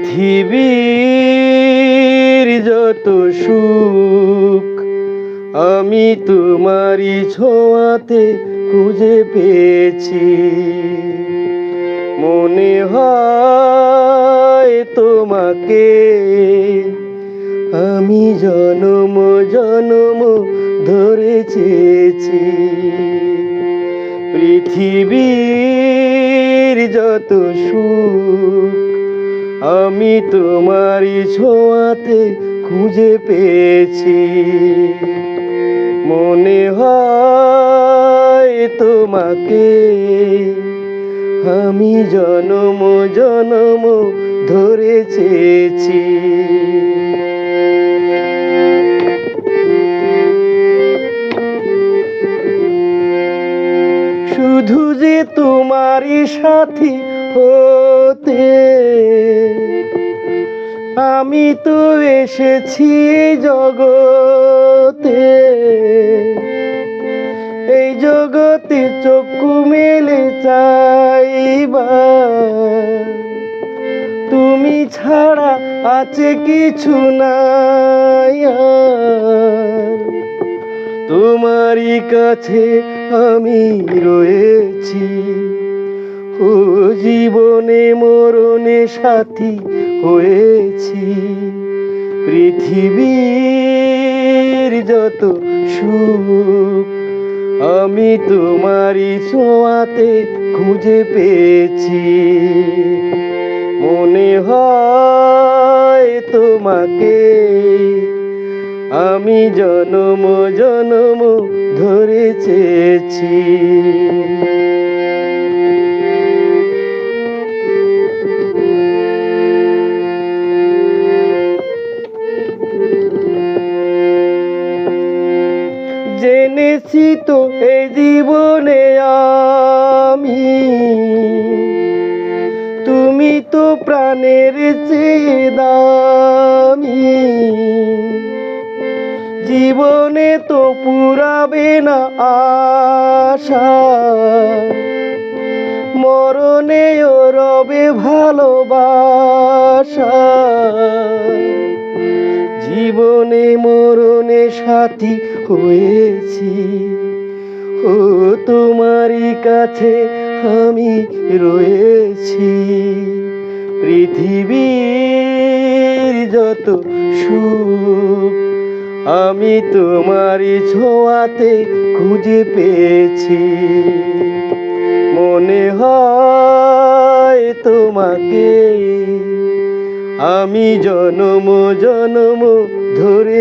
পৃথিবীর যত সুখ, আমি তোমারই ছোঁয়াতে খুঁজে পেয়েছি। মনে হয় তোমাকে, আমি জনম জনম ধরে চেয়েছি। পৃথিবীর যত সুখ আমি তোমারই ছোঁয়াতে খুঁজে পেয়েছি। মনে হয় তোমাকে। আমি জনম জনম ধরে চেয়েছি। শুধু যে তোমারই সাথী হতে আমি তো এসেছি জগতে। এই জগতে চক্ষু মেলে চাইবা। তুমি ছাড়া আছে কিছু নাই তোমারই কাছে আমি রয়েছি। ও জীবনে মরণে সাথী হয়েছি পৃথিবীর যত সুখ, আমি তোমারই ছোঁয়াতে খুঁজে পেয়েছি। মনে হয় তোমাকে, আমি জনম জনম ধরে চেয়েছি। জেনেছি তো এই জীবনে আমি। তুমি তো প্রাণের চেয়ে দামি। জীবনে তো পুরাবে না আশা। মরণেও রবে ভালোবাসা। জীবনে সাথী হয়েছি। ও তোমারই কাছে আমি রয়েছি। পৃথিবীর যত সুখ, আমি তোমারই ছোঁয়াতে খুঁজে পেয়েছি। মনে হয় তোমাকে, আমি জনম জনম ধরে